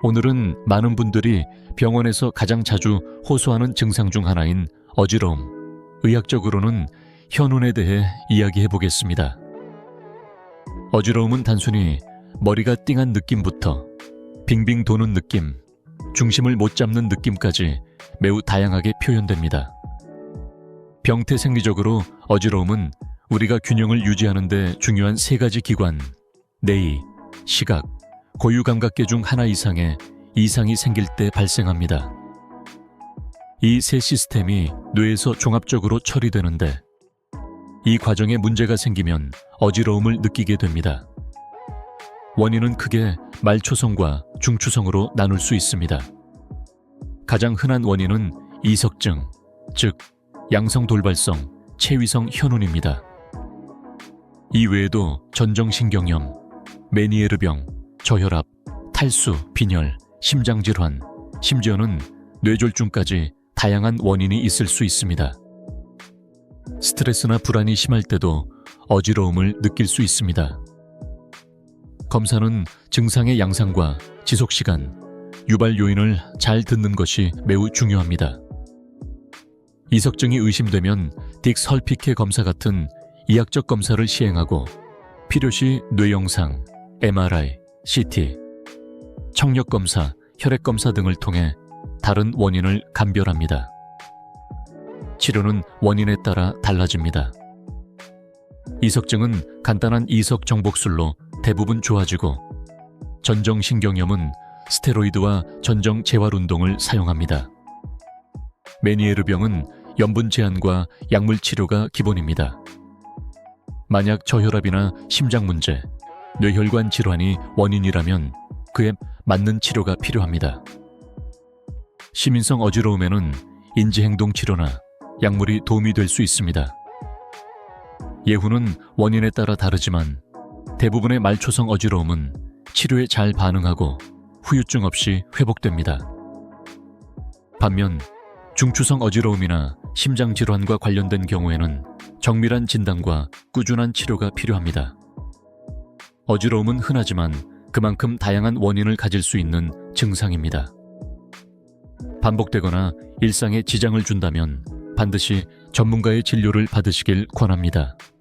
오늘은 많은 분들이 병원에서 가장 자주 호소하는 증상 중 하나인 어지러움, 의학적으로는 현운에 대해 이야기해 보겠습니다. 어지러움은 단순히 머리가 띵한 느낌부터 빙빙 도는 느낌, 중심을 못 잡는 느낌까지 매우 다양하게 표현됩니다. 병태 생리적으로 어지러움은 우리가 균형을 유지하는 데 중요한 세 가지 기관, 뇌의, 시각, 고유 감각계 중 하나 이상의 이상이 생길 때 발생합니다. 이 세 시스템이 뇌에서 종합적으로 처리되는데 이 과정에 문제가 생기면 어지러움을 느끼게 됩니다. 원인은 크게 말초성과 중추성으로 나눌 수 있습니다. 가장 흔한 원인은 이석증, 즉 양성 돌발성, 체위성 현운입니다. 이 외에도 전정신경염, 메니에르병, 저혈압, 탈수, 빈혈, 심장질환, 심지어는 뇌졸중까지 다양한 원인이 있을 수 있습니다. 스트레스나 불안이 심할 때도 어지러움을 느낄 수 있습니다. 검사는 증상의 양상과 지속 시간, 유발 요인을 잘 듣는 것이 매우 중요합니다. 이석증이 의심되면 딕설피케 검사 같은 이학적 검사를 시행하고 필요시 뇌영상, MRI, CT, 청력 검사, 혈액 검사 등을 통해 다른 원인을 감별합니다. 치료는 원인에 따라 달라집니다. 이석증은 간단한 이석 정복술로 대부분 좋아지고 전정신경염은 스테로이드와 전정 재활 운동을 사용합니다. 메니에르 병은 염분 제한과 약물 치료가 기본입니다. 만약 저혈압이나 심장 문제, 뇌혈관 질환이 원인이라면 그에 맞는 치료가 필요합니다. 시민성 어지러움에는 인지행동 치료나 약물이 도움이 될 수 있습니다. 예후는 원인에 따라 다르지만 대부분의 말초성 어지러움은 치료에 잘 반응하고 후유증 없이 회복됩니다. 반면 중추성 어지러움이나 심장 질환과 관련된 경우에는 정밀한 진단과 꾸준한 치료가 필요합니다. 어지러움은 흔하지만 그만큼 다양한 원인을 가질 수 있는 증상입니다. 반복되거나 일상에 지장을 준다면 반드시 전문가의 진료를 받으시길 권합니다.